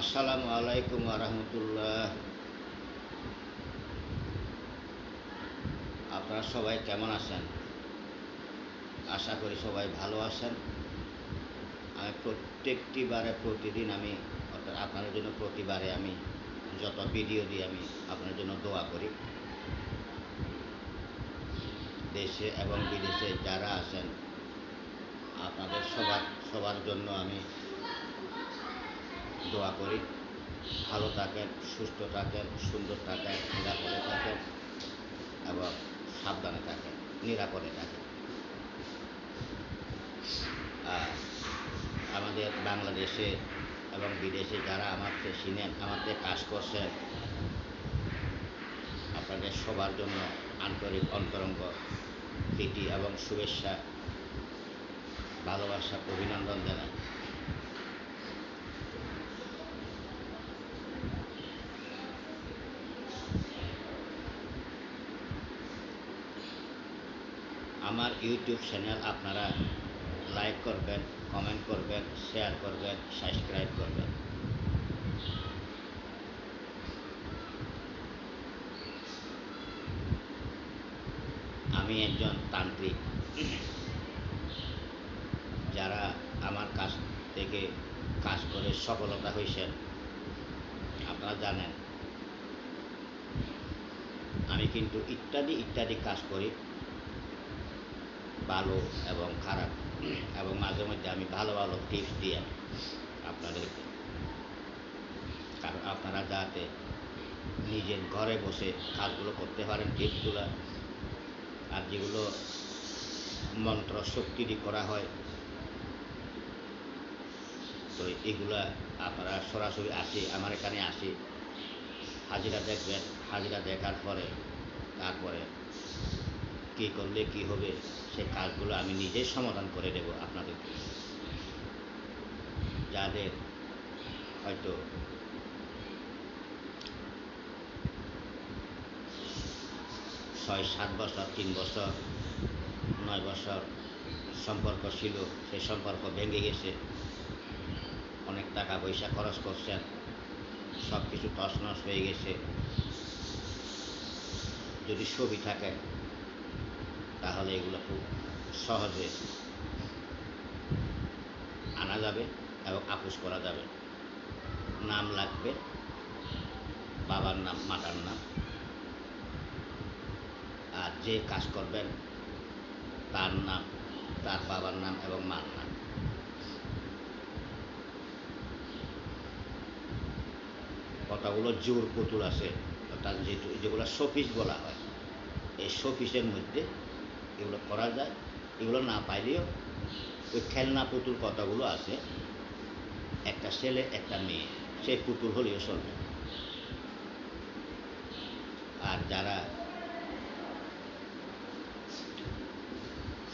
আসসালামু আলাইকুম রহমতুল্লাহ আপনারা সবাই কেমন আছেন? আশা করি সবাই ভালো আছেন। আমি প্রত্যেকটি বারে প্রতিদিন আমি, অর্থাৎ আপনাদের জন্য প্রতিবারে আমি যত ভিডিও দিই, আমি আপনার জন্য দোয়া করি। দেশে এবং বিদেশে যারা আছেন, আপনাদের সবার সবার জন্য আমি দোয়া করি। ভালো থাকেন, সুস্থ থাকেন, সুন্দর থাকেন, নিরাপদে থাকেন এবং সাবধানে থাকেন, নিরাপদে থাকেন। আমাদের বাংলাদেশে এবং বিদেশে যারা আমাকে চিনেন আমাকে কাজ করছেন, আপনাদের সবার জন্য আন্তরিক অন্তরঙ্গ প্রীতি এবং শুভেচ্ছা, ভালোবাসা, অভিনন্দন জানাই। আমার ইউটিউব চ্যানেল আপনারা লাইক করবেন, কমেন্ট করবেন, শেয়ার করবেন, সাবস্ক্রাইব করবেন। আমি একজন তান্ত্রিক। যারা আমার কাছ থেকে কাজ করে সফলতা হয়েছেন, আপনারা জানেন। আমি কিন্তু ইত্যাদি ইত্যাদি কাজ করি। ভালো এবং খারাপ। এবং মাঝে মধ্যে আমি ভালো ভালো টিপস দিই আপনাদেরকে কারণ আপনারা যাতে নিজের ঘরে বসে কাজগুলো করতে পারেন টিপসগুলো আর যেগুলো মন্ত্র শক্তি দিয়ে করা হয়, তো এগুলা আপনারা সরাসরি আসে, আমার এখানে আসে। হাজিরা দেখবেন, হাজিরা দেখার পরে তারপরে কী করলে কি হবে, সে কাজগুলো আমি নিজেই সমাধান করে দেব আপনাদেরকে যাদের হয়তো ছয়, সাত বছর, তিন বছর, নয় বছর সম্পর্ক ছিল সেই সম্পর্ক ভেঙে গেছে। অনেক টাকা পয়সা খরচ করছেন সব কিছু তছনছ হয়ে গেছে। যদি ছবি থাকে তাহলে এগুলো খুব সহজে আনা যাবে এবং আপোষ করা যাবে। নাম লাগবে, বাবার নাম, মাতার নাম। আর যে কাজ করবেন, তার নাম, তার বাবার নাম এবং মার নাম। কতগুলো জোর পুতুল আছে, অর্থাৎ যেগুলো শোপিস বলা হয়, এই শোপিসের মধ্যে এগুলো করা যায়। এগুলো না পাইলেও ওই খেলনা পুতুল কতগুলো আছে, একটা ছেলে, একটা মেয়ে, সেই পুতুল হলেও চলবে। আর যারা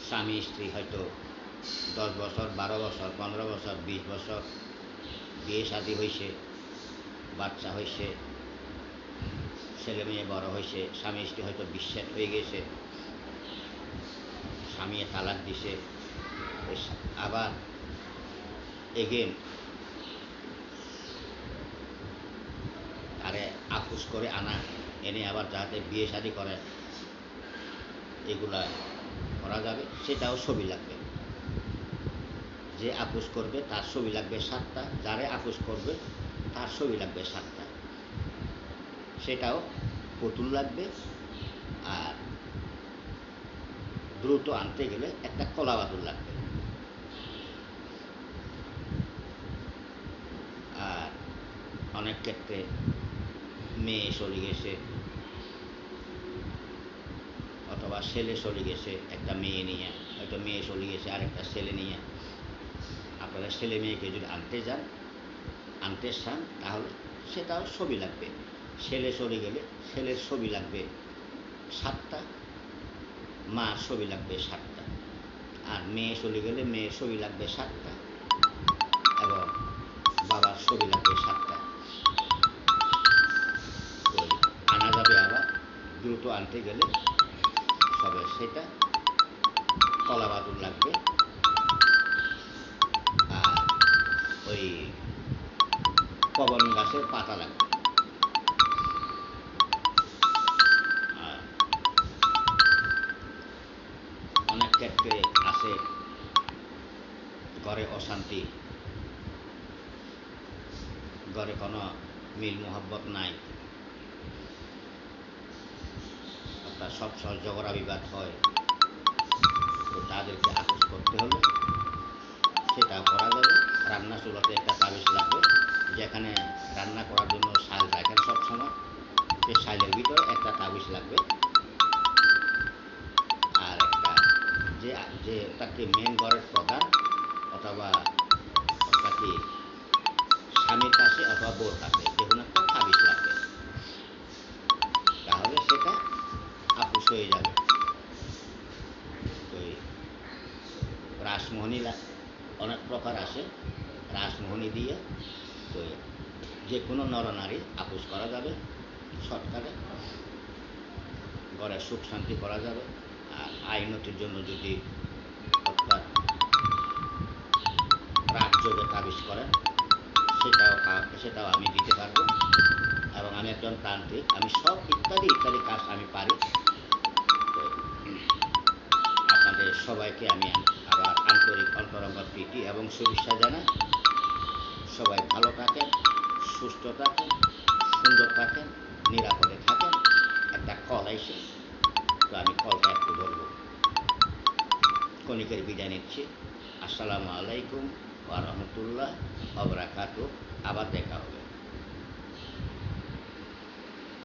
স্বামী, স্ত্রী হয়তো দশ বছর, বারো বছর, পনেরো বছর, বিশ বছর বিয়ে শাদি হয়েছে বাচ্চা হয়েছে ছেলে মেয়ে বড় হয়েছে স্বামী, স্ত্রী হয়তো বিশ্বাস হয়ে গেছে স্বামী তালাক দিছে। আবার এগেন আরে আপুস করে আনা, এনে আবার যাতে বিয়ে শাদি করে এগুলা করা যাবে, সেটাও ছবি লাগবে। যে আপুস করবে, তার ছবি লাগবে সাতটা, যারে আপুস করবে, তার ছবি লাগবে সাতটা। সেটাও পুতুল লাগবে আর দ্রুত আনতে গেলে একটা কলা বাতুল লাগবে। আর অনেক ক্ষেত্রে মেয়ে চলে গেছে, অথবা ছেলে চলে গেছে, একটা মেয়ে নিয়ে, হয়তো মেয়ে চলে গেছে, আরেকটা ছেলে নিয়ে। আপনারা ছেলে মেয়েকে যদি আনতে যান, আনতে চান, তাহলে সেটাও ছবি লাগবে। ছেলে চলে গেলে ছেলের ছবি লাগবে সাতটা মার ছবি লাগবে সাতটা। আর মেয়ে চলে গেলে মেয়ের ছবি লাগবে সাতটা। এবং বাবার ছবি লাগবে সাতটা। আনা যাবে আবার, দ্রুত আনতে গেলে সবে সেটা কলা বাদুর লাগবে। আর ওই পবন গাছের পাতা লাগবে। আছে ঘরে অশান্তি ঘরে কোনো মিল মোহব্বত নাই অর্থাৎ সবসময় ঝগড়া বিবাদ হয় তো তাদেরকে আপোষ করতে হলে সেটা করা যাবে রান্না চুলাতে একটা তাবিজ লাগবে যেখানে রান্না করার জন্য শাল রাখেন সবসময় সেই শালের ভিতরে একটা তাবিজ লাগবে যে যে তাকে মেন ঘরের প্রধান অথবা তাকে স্বামীর কাছে অথবা বোর কাছে যে কোনো একটা তাবিজ লাগবে তাহলে সেটা আপুস হয়ে যাবে। ওই রাসমোহনী অনেক প্রকার আছে রাসমোহনী দিয়ে ওই যে কোনো নরনারী আপুস করা যাবে শর্টকাটে ঘরে সুখ শান্তি করা যাবে। আইনতির জন্য যদি অর্থাৎ রাজযোগে তাবিজ করেন, সেটাও সেটাও আমি দিতে পারব। এবং আমি একজন তান্ত্রিক আমি সব ইত্যাদি ইত্যাদি কাজ আমি পারি। আপনাদের সবাইকে আমি আবার আন্তরিক অন্তরঙ্গ প্রীতি এবং শুভেচ্ছা জানাই। সবাই ভালো থাকেন, সুস্থ থাকেন, সুন্দর থাকেন, নিরাপদে থাকেন। একটা কল আইসে তো আমি ধরবো কণিকের বিদায় নিচ্ছি। আসসালামু আলাইকুম ওয়া ওয়া আবার দেখা হবে।